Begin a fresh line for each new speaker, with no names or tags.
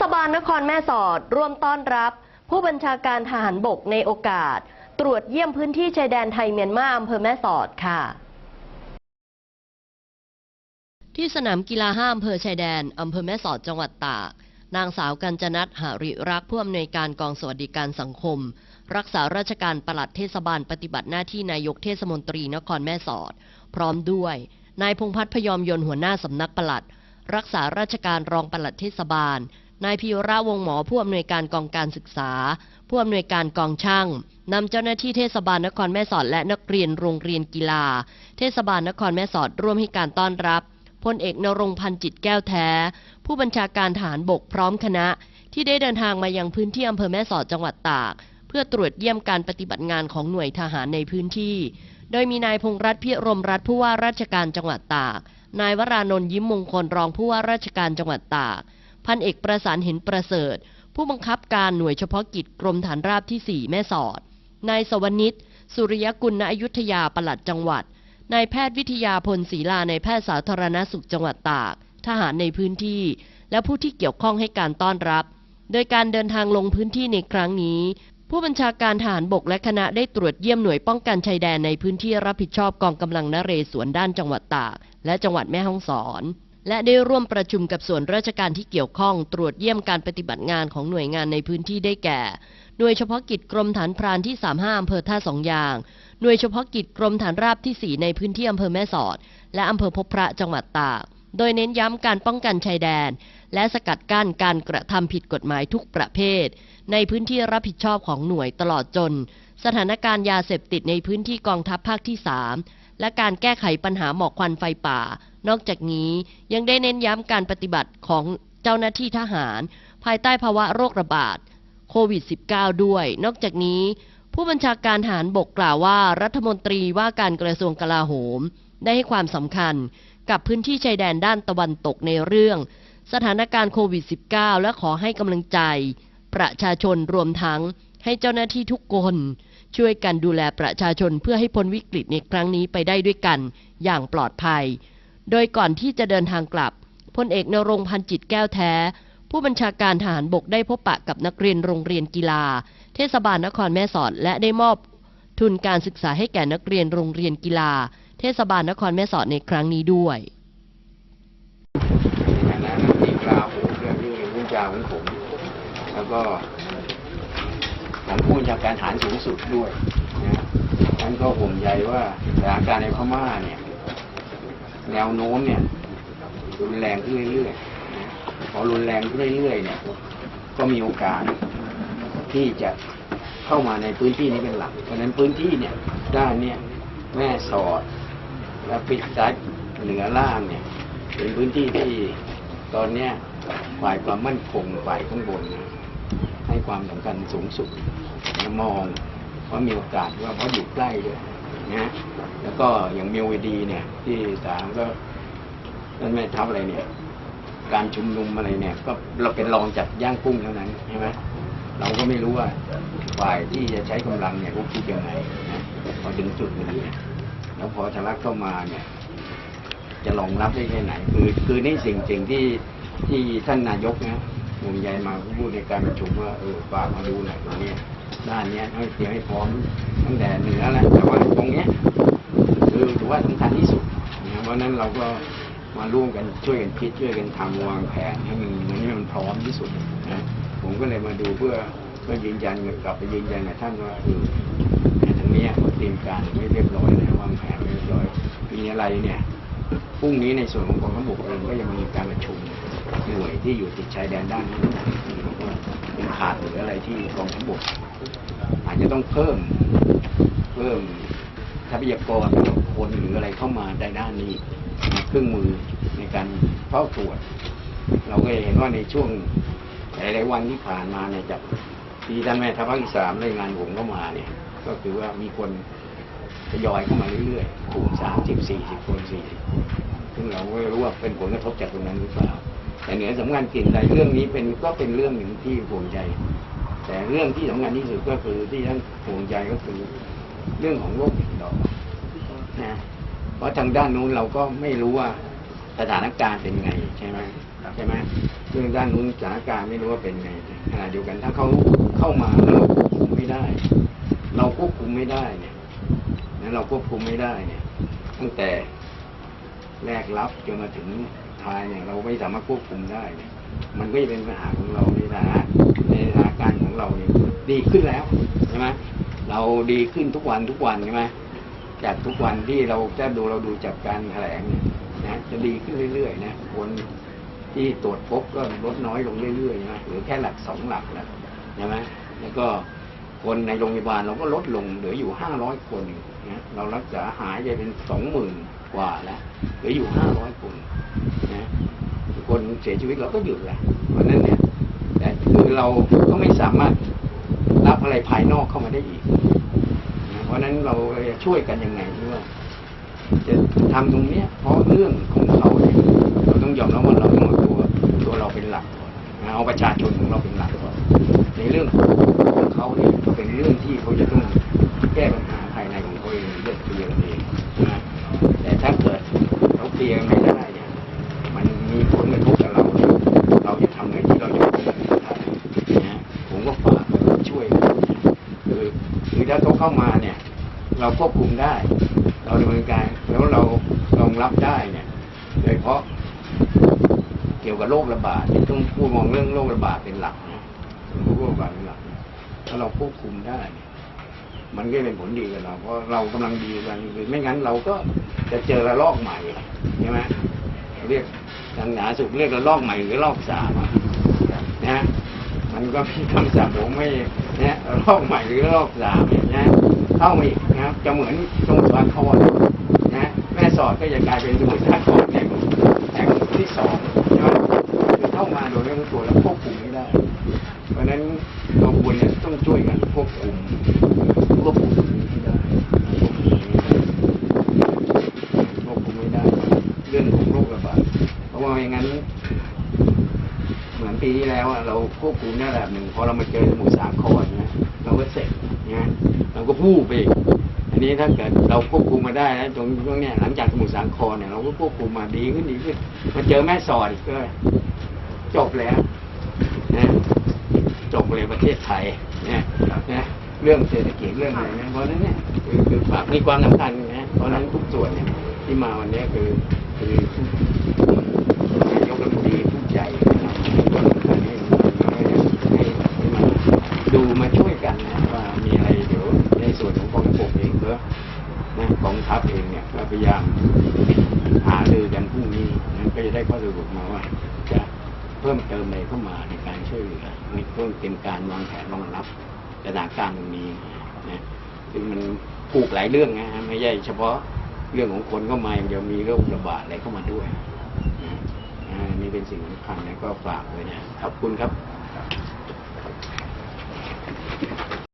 ศบาลนครแม่สอดร่วมต้อนรับ ผู้บัญชาการทหารบกในโอกาส ตรวจเยี่ยมพื้นที่ชายแดนไทยเมียนมาอำเภอแม่สอดค่ะ ที่สนามกีฬาห้าอำเภอชายแดนอำเภอแม่สอดจังหวัดตากนางสาวกัญจนัทหาริรักผู้อำนวยการกองสวัสดิการสังคม รักษาราชการปลัดเทศบาลปฏิบัติหน้าที่นายกเทศมนตรีนครแม่สอด พร้อมด้วย นายพงพัฒน์พยอมยนต์หัวหน้าสำนักปลัด รักษาราชการรองปลัดเทศบาล นายพิระวงหมอผู้อำนวยการกองการศึกษา ผู้อำนวยการกองช่างนำเจ้าหน้าที่เทศบาลนครแม่สอดและนักเรียนโรงเรียนกีฬา เทศบาลนครแม่สอดร่วมให้การต้อนรับพลเอกนรงพันจิตแก้วแท้ ผู้บัญชาการฐานบกพร้อมคณะ ที่ได้เดินทางมายังพื้นที่อำเภอแม่สอดจังหวัดตาก เพื่อตรวจเยี่ยมการปฏิบัติงานของหน่วยทหารในพื้นที่ โดยมีนายพงษ์รัตน์พิรมรัฐผู้ว่าราชการจังหวัดตาก นายวรานนท์ยิ้มมงคลรองผู้ว่าราชการจังหวัดตาก พันเอกประสานเห็นประเสริฐ ผู้บังคับการหน่วยเฉพาะกิจกรมฐานราบที่ 4 แม่สอด นายสวนิตสุริยกุลณอยุธยาปลัดจังหวัด นายแพทย์วิทยาพลศรีลาในแพทย์สาธารณสุขจังหวัดตาก ทหารในพื้นที่ และผู้ที่เกี่ยวข้องให้การต้อนรับ โดยการเดินทางลงพื้นที่ในครั้งนี้ ผู้บัญชาการทหารบกและคณะได้ตรวจเยี่ยมหน่วยป้องกันชายแดนในพื้นที่รับผิดชอบกองกำลังนเรศวรด้านจังหวัดตาก และจังหวัดแม่ฮ่องสอน และได้ร่วมประชุมกับส่วนราชการที่เกี่ยวข้องตรวจเยี่ยมการปฏิบัติงานของหน่วยงานในพื้นที่ได้แก่ หน่วยเฉพาะกิจกรมฐานพรานที่ 35อำเภอท่าสองยาง หน่วยเฉพาะกิจกรมฐานราบที่ 4 ในพื้นที่อำเภอแม่สอด และอำเภอพบพระจังหวัดตาก โดยเน้นย้ำการป้องกันชายแดน และสกัดกั้นการกระทำผิดกฎหมายทุกประเภท ในพื้นที่รับผิดชอบของหน่วยตลอดจน สถานการณ์ยาเสพติดในพื้นที่กองทัพภาคที่ 3 และการแก้ไขปัญหาหมอกควันไฟป่า นอกจากนี้ยังได้เน้นย้ำการปฏิบัติของเจ้าหน้าที่ทหาร ภายใต้ภาวะโรคระบาดโควิด -19 ด้วย นอกจากนี้ ผู้บัญชาการทหารบกกล่าวว่า รัฐมนตรีว่าการกระทรวงกลาโหม ได้ให้ความสำคัญกับพื้นที่ชายแดนด้านตะวันตกในเรื่อง สถานการณ์โควิด -19 และขอให้กำลังใจ ประชาชนรวมทั้ง ให้เจ้าหน้าที่ทุกคนช่วยกันดูแลประชาชนเพื่อให้พ้นวิกฤตในครั้งนี้ไปได้ด้วยกันอย่างปลอดภัย โดยก่อนที่จะเดินทางกลับพลเอกนรงพันจิตแก้วแท้ ผู้บัญชาการทหารบกได้พบปะกับนักเรียนโรงเรียนกีฬา เทศบาลนครแม่สอดและได้มอบทุนการศึกษาให้แก่นักเรียนโรงเรียนกีฬา เทศบาลนครแม่สอดในครั้งนี้ด้วย
ในฐานะนักตีกลาโหมเรื่องที่เป็นผู้จาของผมแล้วก็ ของผู้บัญชาการฐานสูงสุดด้วยนะท่านก็ห่วงใยว่าสถานการณ์ในพม่าเนี่ย แนวโน้มเนี่ยรุนแรงขึ้นเรื่อยๆพอรุนแรงขึ้นเรื่อยๆเนี่ย ก็มีโอกาสที่จะเข้ามาในพื้นที่นี้เป็นหลัก เพราะฉะนั้นพื้นที่เนี่ยด้านเนี่ยแม่สอด และปิดซ้ายเหนือล่างเนี่ย เป็นพื้นที่ที่ตอนเนี้ยฝ่ายความมั่นคงฝ่ายข้างบนเนี่ย ให้ความสำคัญสูงสุดและมองว่ามีโอกาสว่าเพราะอยู่ใกล้ด้วยนะแล้วก็อย่างมียวดีเนี่ย ที่สามก็นั่นแม่ทัพอะไรเนี่ย การชุมนุมอะไรเนี่ย ก็เราเป็นรองจากย่างกุ้งเท่านั้นใช่ไหมเราก็ไม่รู้ว่าฝ่ายที่จะใช้กำลังเนี่ยเขาคิดยังไงนะพอถึงจุดนี้เนี่ยแล้วพอทะลักเข้ามาเนี่ย จะรองรับได้แค่ไหน คือคือนี่สิ่งสิ่งที่ที่ท่านนายกนะ ห่วงใยมาพูดในการประชุมว่าเออฝากมาดูหน่อยตรงนี้ด้านนี้ให้เตรียมให้พร้อมตั้งแต่เหนือแล้วแต่ว่าตรงเนี้ยคือถือว่าสำคัญที่สุดนะเพราะนั้นเราก็มาร่วมกันช่วยกันคิดช่วยกันทำวางแผนให้มันมันให้มันพร้อมที่สุดนะผมก็เลยมาดูเพื่อเพื่อยืนยันกลับไปยืนยันกับท่านว่าเออทางนี้เขาเตรียมการไม่เรียบร้อยนะวางแผนไว้เรียบร้อยมีอะไรเนี่ยพรุ่งนี้ในส่วนของกองทัพบกเองก็ยังมีการประชุม หน่วยที่อยู่ติดชายแดนด้านนี้นะว่าเป็นขาดหรืออะไรที่กองทัพบกอาจจะต้องเพิ่มเพิ่มทรัพยากรคนหรืออะไรเข้ามาในด้านนี้เครื่องมือในการเฝ้าตรวจ เราก็เห็นว่าในช่วงหลายๆวันที่ผ่านมาเนี่ยจากที่ท่านแม่ทัพภาคที่สามรายงานผมเข้ามาเนี่ย ก็คือว่ามีคนทยอยเข้ามาเรื่อยๆกลุ่มสามสิบสี่สิบคนสี่สิบซึ่งเราก็ไม่รู้ว่าเป็นผลกระทบจากตรงนั้นหรือเปล่า แต่เหนือสำคัญสิ่งใดเรื่องนี้เป็นก็เป็นเรื่องหนึ่งที่ห่วงใจ แต่เรื่องที่สำคัญที่สุดก็คือที่ท่านห่วงใจก็คือเรื่องของโรคติดต่อนะเพราะทางด้านนู้นเราก็ไม่รู้ว่าสถานการณ์เป็นไงใช่ไหมใช่ไหมเรื่องด้านนู้นสถานการณ์ไม่รู้ว่าเป็นไงขณะเดียวกันถ้าเขาเข้ามาแล้วเราควบคุมไม่ได้ เราควบคุมไม่ได้เนี่ยนะเราควบคุมไม่ได้เนี่ย ตั้งแต่แรกรับจนมาถึง ท้ายเนี่ยเราไม่สามารถควบคุมได้เนี่ยมันก็จะเป็นปัญหาของเราในฐานะในสถานการณ์ของเราเนี่ยดีขึ้นแล้วใช่ไหมเราดีขึ้นทุกวันทุกวันใช่ไหมจากทุกวันที่เราจะดูเราดูจากการแถลงนะจะดีขึ้นเรื่อยๆนะคนที่ตรวจพบก็ลดน้อยลงเรื่อยๆนะหรือแค่หลักสองหลักแล้วใช่ไหมแล้วก็คนในโรงพยาบาลเราก็ลดลงเหลืออยู่ห้าร้อยคนนะเรารักษาหายจะเป็นสองหมื่นกว่าแล้วเหลืออยู่ห้าร้อยคน คนเสียชีวิตเราก็หยุดละเพราะนั้นเนี่ยแต่คือเราก็ไม่สามารถรับอะไรภายนอกเข้ามาได้อีก เพราะนั้นเราช่วยกันยังไงด้ว่าจะทำตรงเนี้ยเพราะเรื่องของเราเนี่ยเราต้องยอมรับว่าเราต้องเอาตัวตัวเราเป็นหลัก เอาประชาชนเราเป็นหลักก่อนในเรื่องของเขาเนี่ยก็เป็นเรื่องที่เขาจะต้องแก้ปัญหาภายในของเขาเองเรื่องเคลียร์กันเองนะแต่ถ้าเกิดเขาเคลียร์ไม่ได้เนี่ย มันมีผลกระทบกับเราเนี่ยเราจะทำไงที่เราจะป้องกันได้นะผมก็ฝากไปช่วยกันคือคือถ้า เข้ามาเนี่ย เราควบคุมได้ เราดำเนินการแล้วเรารองรับได้เนี่ยโดยเฉพาะเกี่ยวกับโรคระบาดเนี่ยต้องพูดมองเรื่องโรคระบาดเป็นหลักนะโรคระบาดเป็นหลัก ถ้าเราควบคุมได้เนี่ยมันก็เป็นผลดีกับเรา เพราะเรากำลังดีกันคือไม่งั้นเราก็จะเจอระลอกใหม่ใช่ไหมเรียกทางหนาสุขเรียกระลอกใหม่หรือระลอกสามอะนะ ก็มีคำสั่งผมไม่นะระลอบใหม่หรือรอบสามเนี่ยนะเข้ามาอีกนะครับจะเหมือนสมุทรสาครนะแม่สอดก็จะกลายเป็นสมุทรสาครแห่งแห่งที่สองใช่ไหมคือเข้ามาโดยไม่รู้ตัวแล้วควบคุมไม่ได้ เพราะฉะนั้นเราควรจะต้องช่วยกันควบคุมควบคุมตรงนี้ให้ได้ควบคุมตรงนี้ให้ได้ ควบคุมไม่ได้ เรื่องของโรคระบาด เพราะว่าไม่งั้น เหมือนปี ที่แล้วอะเราควบคุมได้ระดับหนึ่งพอเรามาเจอสมุทรสาครนะเราก็เสร็จนะเราก็พูดไปอีกอันนี้ถ้าเกิดเราควบคุมมาได้นะตรงตรงเนี้ยหลังจากสมุทรสาครเนี่ยเราก็ควบคุมมาดีขึ้นดีขึ้นมาเจอแม่สอดอีกก็จบแล้วนะจบเลยประเทศไทยนะนะเรื่องเศรษฐกิจเรื่องอะไรนะเพราะนั้นเนี่ยคือคือฝากมีความสำคัญนะเพราะนั้นทุกส่วนเนี่ยที่มาวันนี้คือคือ นายกรัฐมนตรีผู้ใหญ่นะครับก็ให้ให้ให้มาดูมาช่วย กันนะว่ามีอะไรเดี๋ยวในส่วนของกองทัพเองก็นะกองทัพเองเนี่ยก็พยายามหารือกันพรุ่งนี้นั้นก็จะได้ข้อสรุปมาว่าจะเพิ่มเติมอะไรเข้ามาในการช่วยเหลือในเพิ่มเป็นการวางแผนรองรับสถานการณ์ตรงนี้นะซึ่งมันผูกหลายเรื่องนะไม่ใช่เฉพาะเรื่องของคนเข้ามาอย่างเดียวมีโรคระบาดอะไรเข้ามาด้วยอ่านี่เป็นสิ่งสำคัญนะก็ฝากไว้นะขอบคุณครับ